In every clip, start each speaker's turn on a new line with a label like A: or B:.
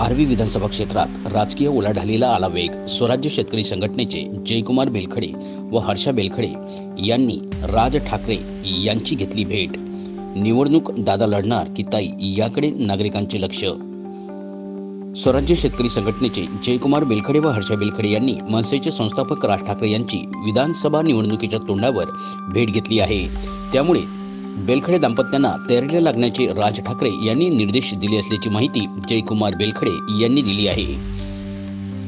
A: आर्वी विधानसभा क्षेत्रात राजकीय उलाढालीला आला वेग. स्वराज्य शेतकरी संघटनेचे जयकुमार बेलखडे व हर्षा बेलखडे यांनी राज ठाकरे यांची घेतली भेट. निवडणूक दादा लढणार की ताई याकडे नागरिकांचे लक्ष. स्वराज्य शेतकरी संघटनेचे जयकुमार बेलखडे व हर्षा बेलखडे यांनी मनसेचे संस्थापक राज ठाकरे यांची विधानसभा निवडणुकीच्या तोंडावर भेट घेतली आहे. त्यामुळे बेलखडे दाम्पत्यांना तयारीला लागण्याचे राज ठाकरे यांनी निर्देश दिले असल्याची माहिती जयकुमार बेलखडे यांनी दिली आहे.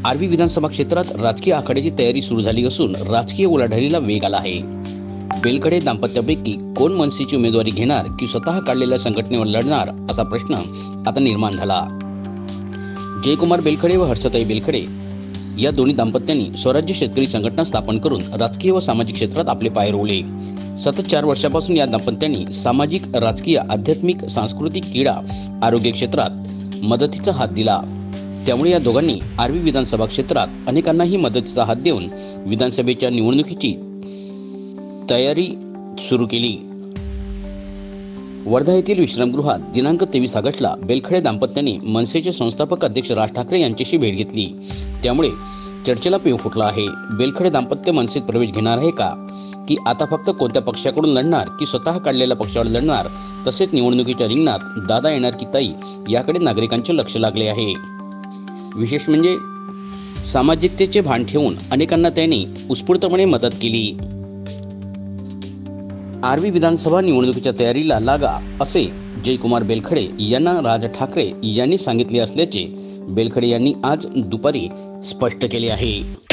A: आर्वी विधानसभा क्षेत्रात राजकीय आखाड्याची तयारी सुरू झाली असून राजकीय उलाढालीला वेग आला आहे. बेलखडे दाम्पत्यापैकी कोण मनसेची उमेदवारी घेणार की स्वतः काढलेल्या संघटनेवर लढणार असा प्रश्न आता निर्माण झाला. जयकुमार बेलखडे व हर्षताई बेलखडे या दोन्ही दाम्पत्यांनी स्वराज्य शेतकरी संघटना स्थापन करून राजकीय व सामाजिक क्षेत्रात आपले पाय रोवले. सतत चार वर्षापासून या दाम्पत्यांनी सामाजिक राजकीय आध्यात्मिक सांस्कृतिक क्रीडा आरोग्य क्षेत्रात मदतीचा हात दिला. त्यामुळे या दोघांनी आर्वी विधानसभा क्षेत्रात अनेकांनाही मदतीचा हात देऊन विधानसभेच्या निवडणुकीची तयारी सुरू केली. वर्धा येथील विश्रामगृहात दिनांक तेवीस ऑगस्टला बेलखडे दाम्पत्याने मनसेचे संस्थापक अध्यक्ष राज ठाकरे यांच्याशी भेट घेतली. त्यामुळे चर्चेला पेव फुटला आहे. बेलखडे दाम्पत्य मनसेत प्रवेश घेणार आहे का? की आता फक्त कोणत्या पक्षाकडून लढणार की स्वतः काढलेल्या पक्षावर लढणार? तसेच निवडणुकीच्या रिंगणात दादा येणार की ताई याकडे नागरिकांचे लक्ष लागले आहे. विशेष म्हणजे सामाजिकतेचे भान ठेवून अनेकांना त्यांनी उत्स्फूर्तपणे मदत केली. आर्वी विधानसभा निवडणुकीच्या तयारीला लागा असे जयकुमार बेलखडे यांना राज ठाकरे यांनी सांगितले असल्याचे बेलखडे यांनी आज दुपारी स्पष्ट केले आहे.